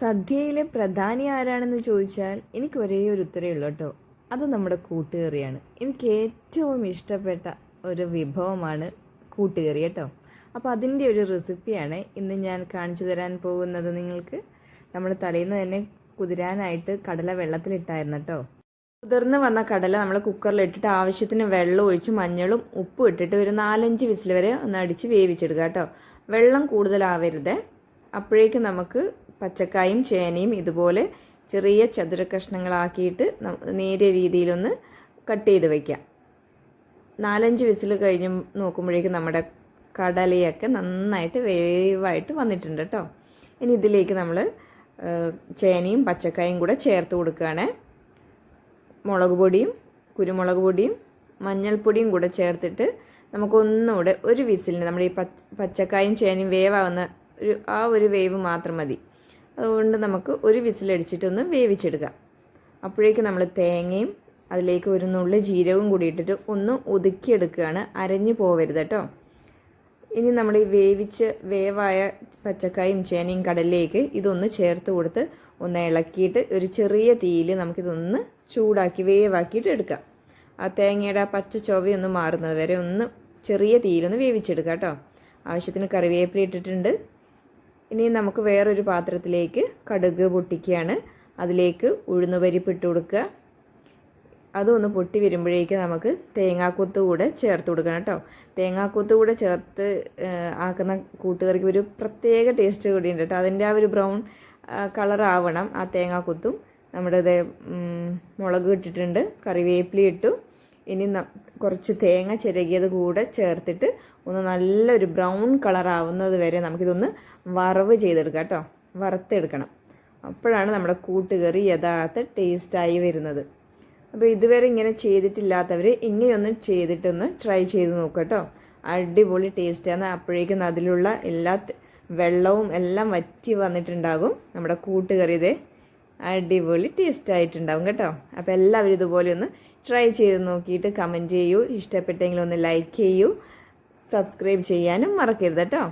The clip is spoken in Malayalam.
സദ്യയിലെ പ്രധാനി ആരാണെന്ന് ചോദിച്ചാൽ എനിക്ക് ഒരേ ഒരു ഉത്തരേ ഉള്ളൂ കേട്ടോ. അത് നമ്മുടെ കൂട്ടുകറിയാണ്. എനിക്ക് ഏറ്റവും ഇഷ്ടപ്പെട്ട ഒരു വിഭവമാണ് കൂട്ടുകറി കേട്ടോ. അപ്പോൾ അതിന്റെ ഒരു റെസിപ്പിയാണ് ഇന്ന് ഞാൻ കാണിച്ചു തരാൻ പോകുന്നത് നിങ്ങൾക്ക്. നമ്മൾ തലേന്ന് തന്നെ കുതിരാനായിട്ട് കടല വെള്ളത്തിലിട്ടായിരുന്നു കേട്ടോ. കുതിർന്ന് വന്ന കടല നമ്മൾ കുക്കറിൽ ഇട്ടിട്ട് ആവശ്യത്തിന് വെള്ളം ഒഴിച്ച് മഞ്ഞളും ഉപ്പും ഇട്ടിട്ട് ഒരു നാലഞ്ച് വിസിൽ വരെ ഒന്ന് അടിച്ച് വേവിച്ചെടുക്കുക കേട്ടോ. വെള്ളം കൂടുതലാവരുത്. അപ്പോഴേക്കും നമുക്ക് പച്ചക്കായും ചേനയും ഇതുപോലെ ചെറിയ ചതുര കഷ്ണങ്ങളാക്കിയിട്ട് നേരിയ രീതിയിലൊന്ന് കട്ട് ചെയ്ത് വയ്ക്കാം നാലഞ്ച് വിസിൽ കഴിഞ്ഞ് നോക്കുമ്പോഴേക്കും നമ്മുടെ കടലയൊക്കെ നന്നായിട്ട് വേവായിട്ട് വന്നിട്ടുണ്ട് കേട്ടോ ഇനി ഇതിലേക്ക് നമ്മൾ ചേനയും പച്ചക്കായും കൂടെ ചേർത്ത് കൊടുക്കുകയാണ്. മുളക് പൊടിയും കുരുമുളക് പൊടിയും മഞ്ഞൾപ്പൊടിയും കൂടെ ചേർത്തിട്ട് നമുക്കൊന്നുകൂടെ ഒരു വിസിലിന് നമ്മുടെ ഈ പച്ച പച്ചക്കായും ചേനയും വേവാവുന്ന ഒരു ആ ഒരു വേവ് മാത്രം മതി. അതുകൊണ്ട് നമുക്ക് ഒരു വിസിലടിച്ചിട്ടൊന്ന് വേവിച്ചെടുക്കാം. അപ്പോഴേക്കും നമ്മൾ തേങ്ങയും അതിലേക്ക് ഒരു നുള്ളി ജീരകവും കൂടി ഇട്ടിട്ട് ഒന്ന് ഒതുക്കിയെടുക്കുകയാണ്. അരഞ്ഞു പോവരുത് കേട്ടോ. ഇനി നമ്മൾ ഈ വേവിച്ച് വേവായ പച്ചക്കായും ചേനയും കടലിലേക്ക് ഇതൊന്ന് ചേർത്ത് കൊടുത്ത് ഒന്ന് ഇളക്കിയിട്ട് ഒരു ചെറിയ തീയിൽ നമുക്കിതൊന്ന് ചൂടാക്കി വേവാക്കിയിട്ട് എടുക്കാം. ആ തേങ്ങയുടെ ആ പച്ച ചൊവയൊന്ന് മാറുന്നത് വരെ ഒന്ന് ചെറിയ തീയിലൊന്ന് വേവിച്ചെടുക്കാം കേട്ടോ. ആവശ്യത്തിന് കറിവേപ്പില ഇട്ടിട്ടുണ്ട്. ഇനി നമുക്ക് വേറൊരു പാത്രത്തിലേക്ക് കടുക് പൊട്ടിക്കുകയാണ്. അതിലേക്ക് ഉഴുന്നുപരിപ്പ് ഇട്ട് കൊടുക്കുക. അതൊന്ന് പൊട്ടി വരുമ്പോഴേക്ക് നമുക്ക് തേങ്ങാക്കൊത്ത് കൂടെ ചേർത്ത് കൊടുക്കണം കേട്ടോ. തേങ്ങാക്കൊത്ത് കൂടെ ചേർത്ത് ആക്കുന്ന കൂട്ടുകറിക്ക് ഒരു പ്രത്യേക ടേസ്റ്റ് കൂടി ഉണ്ട് കേട്ടോ. അതിന്റെ ആ ഒരു ബ്രൗൺ കളറാവണം ആ തേങ്ങാക്കൂത്തും. നമ്മുടെ മുളക് ഇട്ടിട്ടുണ്ട് കറിവേപ്പില ഇട്ടു. ഇനി കുറച്ച് തേങ്ങ ചിരകിയത് കൂടെ ചേർത്തിട്ട് ഒന്ന് നല്ലൊരു ബ്രൗൺ കളർ ആവുന്നത് വരെ നമുക്കിതൊന്ന് വറവ് ചെയ്തെടുക്കാം കേട്ടോ. വറുത്തെടുക്കണം. അപ്പോഴാണ് നമ്മുടെ കൂട്ടുകറി യഥാർത്ഥ ടേസ്റ്റായി വരുന്നത്. അപ്പോൾ ഇതുവരെ ഇങ്ങനെ ചെയ്തിട്ടില്ലാത്തവർ ഇങ്ങനെയൊന്ന് ചെയ്തിട്ടൊന്ന് ട്രൈ ചെയ്ത് നോക്കുക കേട്ടോ. അടിപൊളി ടേസ്റ്റാണ് അപ്പോഴേക്കും അതിലുള്ള എല്ലാ വെള്ളവും എല്ലാം വറ്റി വന്നിട്ടുണ്ടാകും. നമ്മുടെ കൂട്ടുകറി ഇതേ അടിപൊളി ടേസ്റ്റ് ആയിട്ടുണ്ടാവും കേട്ടോ. അപ്പോൾ എല്ലാവരും ഇതുപോലെ ഒന്ന് ട്രൈ ചെയ്ത് നോക്കിയിട്ട് കമന്റ് ചെയ്യൂ. ഇഷ്ടപ്പെട്ടെങ്കിൽ ഒന്ന് ലൈക്ക് ചെയ്യൂ. സബ്സ്ക്രൈബ് ചെയ്യാനും മറക്കരുത് കേട്ടോ.